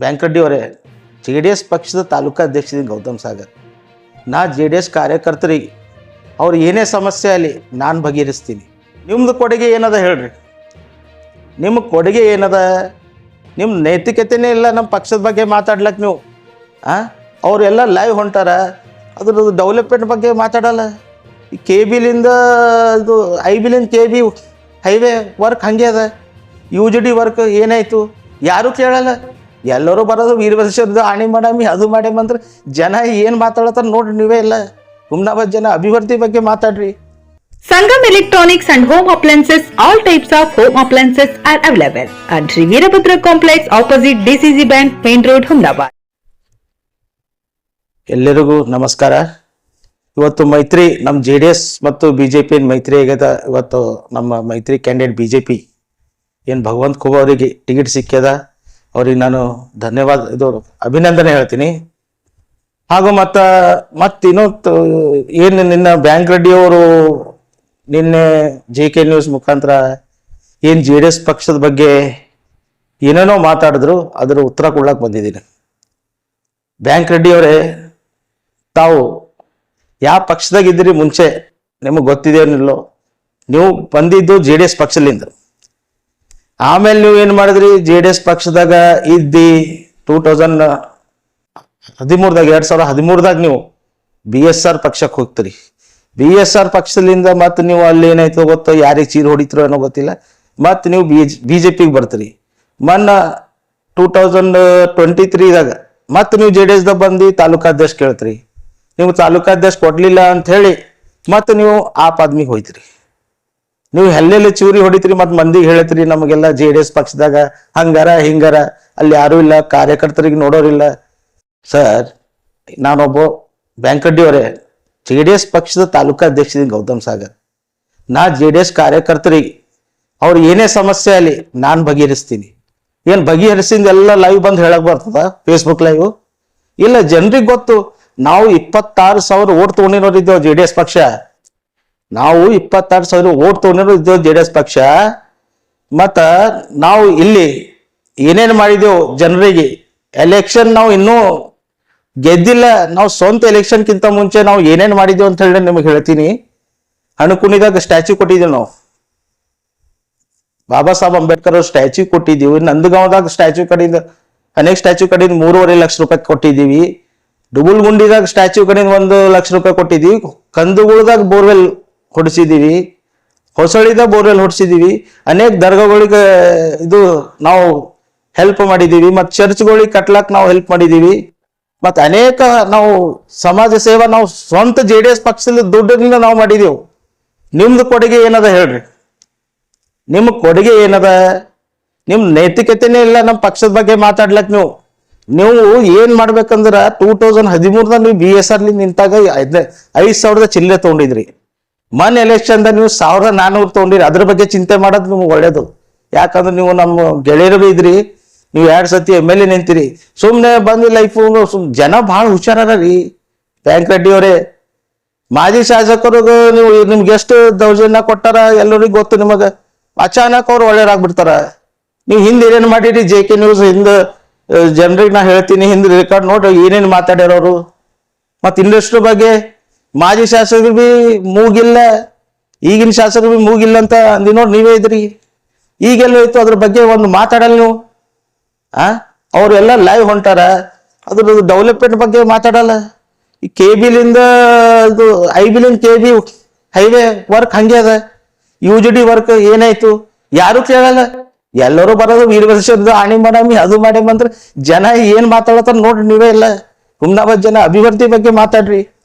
ಬ್ಯಾಂಕಡ್ಡಿ ಅವರೇ J D S ಪಕ್ಷದ ತಾಲೂಕಾಧ್ಯಕ್ಷ ಗೌತಮ್ ಸಾಗರ್. ನಾ ಜೆ ಡಿ ಎಸ್ ಕಾರ್ಯಕರ್ತರಿಗೆ ಅವ್ರು ಏನೇ ಸಮಸ್ಯೆ ಅಲ್ಲಿ ನಾನು ಬಗೆಹರಿಸ್ತೀನಿ. ನಿಮ್ಮದು ಕೊಡುಗೆ ಏನದ ಹೇಳ್ರಿ? ನಿಮ್ಮ ಕೊಡುಗೆ ಏನದ? ನಿಮ್ಮ ನೈತಿಕತೆನೇ ಇಲ್ಲ ನಮ್ಮ ಪಕ್ಷದ ಬಗ್ಗೆ ಮಾತಾಡ್ಲಕ್ಕೆ ನೀವು. ಹಾಂ ಅವರೆಲ್ಲ ಲೈವ್ ಹೊಂಟಾರ, ಅದ್ರದ್ದು ಡೆವಲಪ್ಮೆಂಟ್ ಬಗ್ಗೆ ಮಾತಾಡಲ್ಲ. ಈ ಕೆ ಬಿಲಿಂದ ಇದು ಐ ಬಿಲಿಂದ ಕೆ ಬಿ ಹೈವೇ ವರ್ಕ್ ಹಾಗೆ ಅದ. ಯು ಜಿ ಡಿ ವರ್ಕ್ ಏನಾಯಿತು? ಯಾರೂ ಕೇಳಲ್ಲ. ಎಲ್ಲರೂ ಬರೋದು ವೀರಭದ್ರೇಶ್ವರದ ಆಣಿ ಮಾಡಮಿ ಅದು ಮಾಡ್ಯಾಮ ಅಂದ್ರೆ ಜನ ಏನು ಮಾತಾಡತ್ತಾರ ನೋಡ್ರಿ ನೀವೇ ಇಲ್ಲ ಹುಮ್ನಾಬಾದ್ ಜನ ಅಭಿವೃದ್ಧಿ ಬಗ್ಗೆ ಮಾತಾಡ್ರಿ. Sangam electronics and home Appliances, all types of home appliances are available. At Shri Veerabhadra complex opposite DCC bank Main road Humnabad ಎಲ್ಲರಿಗೂ ನಮಸ್ಕಾರ. ಇವತ್ತು ಮೈತ್ರಿ ನಮ್ಮ ಜೆ ಡಿ ಎಸ್ ಮತ್ತು ಬಿ ಜೆ ಪಿ ಮೈತ್ರಿ ಆಗ್ಯದ. ಇವತ್ತು ನಮ್ಮ ಮೈತ್ರಿ ಕ್ಯಾಂಡಿಡೇಟ್ ಬಿ ಜೆ ಪಿ ಏನು ಭಗವಂತ ಖೂಬ ಅವರಿಗೆ ಟಿಕೆಟ್ ಸಿಕ್ಕ್ಯದ? ಅವ್ರಿಗೆ ನಾನು ಧನ್ಯವಾದ, ಇದು ಅಭಿನಂದನೆ ಹೇಳ್ತೀನಿ. ಹಾಗೂ ಮತ್ತ ಮತ್ತ ಇನ್ನೊಂದು, ಏನು ನಿನ್ನ ಬ್ಯಾಂಕ್ ರೆಡ್ಡಿಯವರು ನಿನ್ನೆ ಜೆ ಕೆ ನ್ಯೂಸ್ ಮುಖಾಂತರ ಏನು ಜೆ ಡಿ ಎಸ್ ಪಕ್ಷದ ಬಗ್ಗೆ ಏನೇನೋ ಮಾತಾಡಿದ್ರು, ಅದರ ಉತ್ತರ ಕೊಡ್ಲಕ್ಕೆ ಬಂದಿದ್ದೀನಿ. ಬ್ಯಾಂಕ್ ರೆಡ್ಡಿ ಅವರೇ, ತಾವು ಯಾವ ಪಕ್ಷದಾಗಿದ್ದೀರಿ ಮುಂಚೆ, ನಿಮಗೆ ಗೊತ್ತಿದೆಯೇನಿಲ್ಲೋ ನೀವು ಬಂದಿದ್ದು ಜೆ ಡಿ ಎಸ್ ಪಕ್ಷದಿಂದ ಆಮೇಲೆ ನೀವು ಏನು ಮಾಡಿದ್ರಿ? ಜೆ ಡಿ ಎಸ್ ಪಕ್ಷದಾಗ ಇದ್ದಿ ಟೂ ತೌಸಂಡ್ ಹದಿಮೂರ್ದಾಗ, ಎರಡ್ ಸಾವಿರದ ಹದಿಮೂರ್ದಾಗ ನೀವು ಬಿ ಎಸ್ ಆರ್ ಪಕ್ಷಕ್ಕೆ ಹೋಗ್ತೀರಿ. ಬಿ ಎಸ್ ಆರ್ ಪಕ್ಷದಿಂದ ಮತ್ತೆ ನೀವು ಅಲ್ಲಿ ಏನಾಯ್ತು ಗೊತ್ತೋ, ಯಾರಿಗೆ ಚೀರ್ ಹೊಡಿತಿರೋ ಏನೋ ಗೊತ್ತಿಲ್ಲ ಮತ್ತೆ ನೀವು ಬಿ ಬಿ ಜೆ ಪಿಗೆ ಬರ್ತೀರಿ. ಮೊನ್ನ ಟೂ ತೌಸಂಡ್ ಟ್ವೆಂಟಿ ತ್ರೀದಾಗ ಮತ್ತೆ ನೀವು ಜೆ ಡಿ ಎಸ್ದಾಗ ಬಂದು ತಾಲೂಕಾಧ್ಯಕ್ಷ ಕೇಳ್ತೀರಿ. ನೀವು ತಾಲೂಕಾಧ್ಯಕ್ಷ ಕೊಡ್ಲಿಲ್ಲ ಅಂತ ಹೇಳಿ ಮತ್ತೆ ನೀವು ಆ ಆದ್ಮಿಗೆ ಹೋಯ್ತೀರಿ. ನೀವು ಎಲ್ಲೆಲ್ಲಿ ಚೂರಿ ಹೊಡಿತೀರಿ ಮತ್ತೆ ಮಂದಿಗೆ ಹೇಳತ್ರಿ ನಮಗೆಲ್ಲ ಜೆ ಡಿ ಎಸ್ ಪಕ್ಷದಾಗ ಹಂಗಾರ ಹಿಂಗಾರ, ಅಲ್ಲಿ ಯಾರೂ ಇಲ್ಲ, ಕಾರ್ಯಕರ್ತರಿಗೆ ನೋಡೋರಿಲ್ಲ. ಸರ್ ನಾನೊಬ್ಬ ಬ್ಯಾಂಕಡ್ಡಿ ಅವರೇ ಜೆ ಡಿ ಎಸ್ ಪಕ್ಷದ ತಾಲೂಕಾ ತಾಲೂಕಾಧ್ಯಕ್ಷ ಗೌತಮ್ ಸಾಗರ್. ನಾ ಜೆ ಡಿ ಎಸ್ ಕಾರ್ಯಕರ್ತರಿಗೆ ಅವ್ರು ಏನೇ ಸಮಸ್ಯೆ ಅಲ್ಲಿ ನಾನು ಬಗೆಹರಿಸ್ತೀನಿ. ಏನು ಬಗೆಹರಿಸಿಂದ ಎಲ್ಲ ಲೈವ್ ಬಂದು ಹೇಳಕ್ ಬರ್ತದ ಫೇಸ್ಬುಕ್ ಲೈವ್ ಇಲ್ಲ, ಜನರಿಗೆ ಗೊತ್ತು, ನಾವು ಇಪ್ಪತ್ತಾರು ಸಾವಿರ ಓಟ್ ತೊಗೊಂಡಿರೋರು ಇದ್ದೇವೆ ಜೆ ಡಿ ಎಸ್ ಪಕ್ಷ. ನಾವು ಇಪ್ಪತ್ತಾರು ಸಾವಿರ ಓಟ್ ತೊಗೊಂಡಿರೋ ಇದ್ದೇವೆ ಜೆ ಡಿ ಎಸ್ ಪಕ್ಷ. ಮತ್ತ ನಾವು ಇಲ್ಲಿ ಏನೇನು ಮಾಡಿದೆವು ಜನರಿಗೆ? ಎಲೆಕ್ಷನ್ ನಾವು ಇನ್ನೂ ಗೆದ್ದಿಲ್ಲ. ನಾವು ಸ್ವಂತ ಎಲೆಕ್ಷನ್ಗಿಂತ ಮುಂಚೆ ನಾವು ಏನೇನು ಮಾಡಿದೆವು ಅಂತ ಹೇಳಿ ನಿಮಗೆ ಹೇಳ್ತೀನಿ. ಅಣುಕುಣಿದಾಗ ಸ್ಟ್ಯಾಚ್ಯೂ ಕೊಟ್ಟಿದ್ದೇವೆ ನಾವು. ಬಾಬಾ ಸಾಹೇಬ್ ಅಂಬೇಡ್ಕರ್ ಅವ್ರ ಸ್ಟ್ಯಾಚ್ಯೂ ಕೊಟ್ಟಿದ್ದೀವಿ. ನಂದಗಾಂವ್ದಾಗ ಸ್ಟ್ಯಾಚ್ಯೂ ಕಡೆಯಿಂದ ಅನೇಕ ಸ್ಟ್ಯಾಚ್ಯೂ ಕಡೆಯಿಂದ ಮೂರುವರೆ ಲಕ್ಷ ರೂಪಾಯಿ ಕೊಟ್ಟಿದ್ದೀವಿ. ಡುಬುಲ್ ಗುಂಡಿದಾಗ ಸ್ಟ್ಯಾಚ್ಯೂ ಕಡೆಯಿಂದ ಒಂದು ಲಕ್ಷ ರೂಪಾಯಿ ಕೊಟ್ಟಿದ್ದೀವಿ. ಕಂದುಗುಳದಾಗ ಬೋರ್ವೆಲ್ ಹೊಡಿಸಿದ್ದೀವಿ ಹೊಸಳಿದ ಬೋರ್ವೆಲ್ ಹೊಡಿಸಿದ್ದೀವಿ ಅನೇಕ ದರ್ಗಾಗಳಿಗೆ ಇದು ನಾವು ಹೆಲ್ಪ್ ಮಾಡಿದ್ದೀವಿ ಮತ್ತು ಚರ್ಚ್ಗಳಿಗೆ ಕಟ್ಲಾಕ್ ನಾವು ಹೆಲ್ಪ್ ಮಾಡಿದ್ದೀವಿ ಮತ್ತು ಅನೇಕ ನಾವು ಸಮಾಜ ಸೇವಾ ನಾವು ಸ್ವಂತ ಜೆ ಡಿ ಎಸ್ ಪಕ್ಷದ ದುಡ್ಡಿನಿಂದ ನಾವು ಮಾಡಿದೆವು. ನಿಮ್ದು ಕೊಡುಗೆ ಏನದ ಹೇಳ್ರಿ? ನಿಮ್ಮ ಕೊಡುಗೆ ಏನದ? ನಿಮ್ಮ ನೈತಿಕತೆನೇ ಇಲ್ಲ ನಮ್ಮ ಪಕ್ಷದ ಬಗ್ಗೆ ಮಾತಾಡ್ಲಕ್ ನೀವು. ನೀವು ಏನು ಮಾಡ್ಬೇಕಂದ್ರೆ ಟೂ ತೌಸಂಡ್ ಹದಿಮೂರದಾಗ ನೀವು ಬಿ ಎಸ್ ಆರ್ಲಿ ನಿಂತಾಗ ಐದ್ ಸಾವಿರದ ಚಿಲ್ಲರೆ ತಗೊಂಡಿದ್ರಿ. ಮನ್ ಎಲೆಕ್ಷನ್ದಾಗ ನೀವು ಸಾವಿರದ ನಾನ್ನೂರು ತಗೊಂಡಿರಿ. ಅದ್ರ ಬಗ್ಗೆ ಚಿಂತೆ ಮಾಡೋದು ನಿಮ್ಗೆ ಒಳ್ಳೇದು. ಯಾಕಂದ್ರೆ ನೀವು ನಮ್ಮ ಗೆಳೆಯರು ಭೀ ಇದ್ರಿ. ನೀವು ಎರಡು ಸತಿ ಎಂ ಎಲ್ ಎ ನಿಂತಿರಿ. ಸುಮ್ಮನೆ ಬಂದು ಲೈಫು ಸುಮ್ ಜನ ಭಾಳ ಹುಷಾರ ರೀ ಬ್ಯಾಂಕ್ ರೆಡ್ಡಿ ಮಾಜಿ ಶಾಸಕರಿಗೆ ನೀವು, ನಿಮ್ಗೆ ಎಷ್ಟು ದೌರ್ಜನ್ಯ ಕೊಟ್ಟಾರ ಎಲ್ಲರಿಗೂ ಗೊತ್ತು ನಿಮಗೆ. ಅಚಾನಕ್ ಅವ್ರು ಒಳ್ಳೆಯರಾಗ್ಬಿಡ್ತಾರ ನೀವು ಹಿಂದೆ ಏನೇನು ಮಾಡಿರಿ? ಜೆ ಕೆ ನ್ಯೂಸ್ ಹಿಂದೆ ಜನರಿಗೆ ನಾ ಹೇಳ್ತೀನಿ, ಹಿಂದೆ ರೆಕಾರ್ಡ್ ನೋಡ್ರಿ ಏನೇನು ಮಾತಾಡ್ಯಾರವರು ಮತ್ತು ಇಂಡಸ್ಟ್ರಿ ಬಗ್ಗೆ ಮಾಜಿ ಶಾಸಕರು ಬಿ ಮೂಗಿಲ್ಲ, ಈಗಿನ ಶಾಸಕರು ಬಿ ಮೂಗಿಲ್ಲ ಅಂತ ಅಂದಿ ನೋಡಿ ನೀವೇ ಇದ್ರಿ. ಈಗೆಲ್ಲ ಹೋಯ್ತು ಅದ್ರ ಬಗ್ಗೆ ಒಂದು ಮಾತಾಡಲ್ಲ ನೀವು. ಆ? ಅವರೆಲ್ಲ ಲೈವ್ ಹೊಂಟಾರ, ಅದ್ರದ್ದು ಡೆವಲಪ್ಮೆಂಟ್ ಬಗ್ಗೆ ಮಾತಾಡಲ್ಲ. ಈ ಕೆ ಬಿಲಿಂದ ಇದು ಐ ಬಿಲಿಂದ ಕೆ ಬಿ ಹೈವೇ ವರ್ಕ್ ಹಂಗೆ ಅದ. ಯು ಜಿ ಡಿ ವರ್ಕ್ ಏನಾಯ್ತು? ಯಾರು ಕೇಳಲ್ಲ. ಎಲ್ಲರೂ ಬರೋದು ವೀರಭದ್ರದ್ದು ಆಣಿ ಮಾಡಾಮಿ ಅದು ಮಾಡಾಮಿ ಅಂದ್ರೆ ಜನ ಏನ್ ಮಾತಾಡತ್ತಾರ ನೋಡ್ರಿ ನೀವೇ ಇಲ್ಲ ಹುಮ್ನಾಬಾದ್ ಜನ ಅಭಿವೃದ್ಧಿ ಬಗ್ಗೆ ಮಾತಾಡ್ರಿ.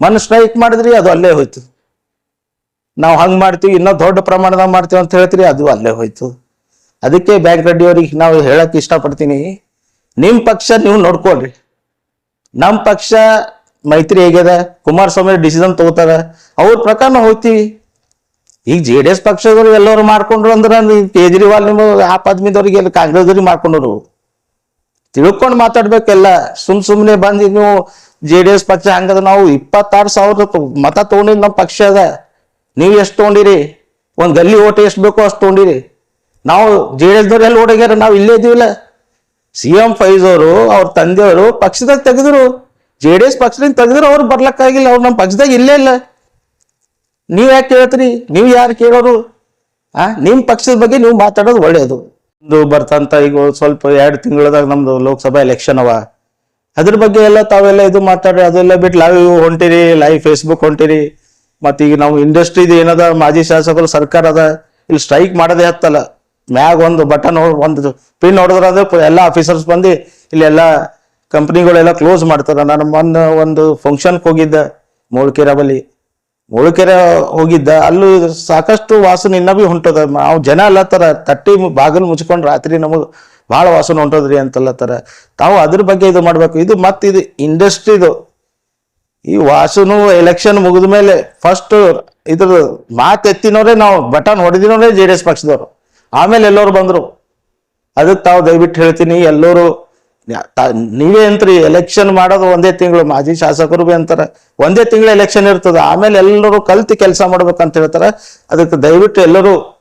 ಮನ್ ಸ್ಟ್ರೈಕ್ ಮಾಡಿದ್ರಿ, ಅದು ಅಲ್ಲೇ ಹೋಯ್ತು. ನಾವು ಹಂಗ್ ಮಾಡ್ತೀವಿ, ಇನ್ನೂ ದೊಡ್ಡ ಪ್ರಮಾಣದಾಗ ಮಾಡ್ತೀವಿ ಅಂತ ಹೇಳ್ತೀರಿ, ಅದು ಅಲ್ಲೇ ಹೋಯ್ತು. ಅದಕ್ಕೆ ಬ್ಯಾಂಕ್ ರೆಡ್ಡಿ ಅವ್ರಿಗೆ ನಾವು ಹೇಳಕ್ ಇಷ್ಟಪಡ್ತೀನಿ. ನಿಮ್ ಪಕ್ಷ ನೀವು ನೋಡ್ಕೊಳ್ರಿ. ನಮ್ ಪಕ್ಷ ಮೈತ್ರಿ ಹೇಗ್ಯದ ಕುಮಾರಸ್ವಾಮಿ ಡಿಸಿಷನ್ ತಗೋತಾರ, ಅವ್ರ ಪ್ರಕಾರ ನಾವು ಹೋಗ್ತೀವಿ. ಈಗ ಜೆ ಡಿ ಎಸ್ ಪಕ್ಷದವ್ರು ಎಲ್ಲರೂ ಮಾಡ್ಕೊಂಡ್ರು ಅಂದ್ರೆ ಕೇಜ್ರಿವಾಲ್ ನಿಮ್ಮ ಆಪ್ ಆದ್ಮಿದವ್ರಿಗೆ ಎಲ್ಲ ಕಾಂಗ್ರೆಸ್ದವ್ರಿಗೆ ಮಾಡ್ಕೊಂಡ್ರು. ತಿಳ್ಕೊಂಡು ಮಾತಾಡ್ಬೇಕೆಲ್ಲ, ಸುಮ್ ಸುಮ್ನೆ ಬಂದು ನೀವು ಜೆ ಡಿ ಎಸ್ ಪಕ್ಷ ಹಂಗದ ನಾವು ಇಪ್ಪತ್ತಾರು ಸಾವಿರ ಮತ ತಗೊಂಡಿದ್ ನಮ್ಮ ಪಕ್ಷ ಅದ. ನೀವು ಎಷ್ಟು ತಗೊಂಡಿರಿ? ಒಂದು ಗಲ್ಲಿ ಓಟ್ ಎಷ್ಟು ಬೇಕೋ ಅಷ್ಟು ತಗೊಂಡಿರಿ. ನಾವು ಜೆ ಡಿ ಎಸ್ದವ್ರು ಎಲ್ಲಿ ಓಡಾಗ್ಯಾರ ನಾವು ಇಲ್ಲೇ ಇದೀವಿಲ್ಲ ಸಿ ಎಂ ಫೈಜ್ ಅವರು ಅವ್ರ ತಂದೆಯವರು ಪಕ್ಷದಾಗ ತೆಗೆದ್ರು. ಜೆ ಡಿ ಎಸ್ ಪಕ್ಷದಿಂದ ತೆಗೆದ್ರು, ಅವ್ರು ಬರ್ಲಕ್ಕಾಗಿಲ್ಲ ಅವ್ರು ನಮ್ಮ ಪಕ್ಷದಾಗ ಇಲ್ಲೇ ಇಲ್ಲ. ನೀವ್ ಯಾಕೆ ಕೇಳ್ತೀರಿ? ನೀವು ಯಾರು ಕೇಳೋರು? ಆ ನಿಮ್ಮ ಪಕ್ಷದ ಬಗ್ಗೆ ನೀವು ಮಾತಾಡೋದು ಒಳ್ಳೆಯದು ಒಂದು ಬರ್ತಂತ ಈಗ ಸ್ವಲ್ಪ ಎರಡು ತಿಂಗಳದಾಗ ನಮ್ದು ಲೋಕಸಭಾ ಎಲೆಕ್ಷನ್ ಅವ. ಅದ್ರ ಬಗ್ಗೆ ಎಲ್ಲ ತಾವೆಲ್ಲ ಇದು ಮಾತಾಡ್ರಿ, ಅದೆಲ್ಲ ಬಿಟ್ಟು ಲೈವ್ ಹೊಂಟಿರಿ ಲೈವ್ ಫೇಸ್ಬುಕ್ ಹೊಂಟಿರಿ. ಮತ್ತೆ ಈಗ ನಾವು ಇಂಡಸ್ಟ್ರಿದು ಏನದ, ಮಾಜಿ ಶಾಸಕರು ಸರ್ಕಾರ ಅದ, ಇಲ್ಲಿ ಸ್ಟ್ರೈಕ್ ಮಾಡದೆ ಹತ್ತಲ್ಲ. ಮ್ಯಾಗ ಒಂದು ಬಟನ್ ಒಂದು ಪಿನ್ ಹೊಡೆದ್ರ ಎಲ್ಲ ಆಫೀಸರ್ಸ್ ಬಂದು ಇಲ್ಲಿ ಎಲ್ಲ ಕಂಪ್ನಿಗಳೆಲ್ಲ ಕ್ಲೋಸ್ ಮಾಡ್ತಾರೆ. ನಾನು ಮೊನ್ನೆ ಒಂದು ಫಂಕ್ಷನ್ಗೆ ಹೋಗಿದ್ದೆ ಮೂಳ್ಕೆರೆ ಬಳಿ. ಮೂಳಕೆರೆ ಹೋಗಿದ್ದ, ಅಲ್ಲೂ ಸಾಕಷ್ಟು ವಾಸನೆ ಇನ್ನ ಬಿ ಹೊಂಟದ ನಾವು ಜನ ಅಲ್ಲತ್ತಾರ ತಟ್ಟಿ ಮು- ಬಾಗಿಲು ಮುಚ್ಕೊಂಡು ರಾತ್ರಿ ನಮಗ್ ಭಾಳ ವಾಸನೆ ಹೊಂಟದ್ರಿ ಅಂತಲ್ಲತ್ತಾರ ತಾವು ಅದ್ರ ಬಗ್ಗೆ ಇದು ಮಾಡ್ಬೇಕು. ಇದು ಮತ್ತೆ ಇದು ಇಂಡಸ್ಟ್ರಿದು ಈ ವಾಸನು ಎಲೆಕ್ಷನ್ ಮುಗಿದ ಮೇಲೆ ಫಸ್ಟ್ ಇದ್ರ ಮಾತು ಎತ್ತಿನವ್ರೆ ನಾವು, ಬಟನ್ ಹೊಡೆದಿನವ್ರೆ ಜೆ ಡಿ ಎಸ್ ಪಕ್ಷದವ್ರು. ಆಮೇಲೆ ಎಲ್ಲರೂ ಬಂದರು. ಅದಕ್ಕೆ ತಾವು ದಯವಿಟ್ಟು ಹೇಳ್ತೀನಿ, ಎಲ್ಲರೂ ನೀವೇ ಅಂತ್ರಿ ಎಲೆಕ್ಷನ್ ಮಾಡೋದು ಒಂದೇ ತಿಂಗಳು, ಮಾಜಿ ಶಾಸಕರು ಬಿ ಅಂತಾರೆ. ಒಂದೇ ತಿಂಗಳು ಎಲೆಕ್ಷನ್ ಇರ್ತದೆ. ಆಮೇಲೆ ಎಲ್ಲರೂ ಕಲ್ತು ಕೆಲಸ ಮಾಡ್ಬೇಕಂತ ಹೇಳ್ತಾರೆ. ಅದಕ್ಕೆ ದಯವಿಟ್ಟು ಎಲ್ಲರೂ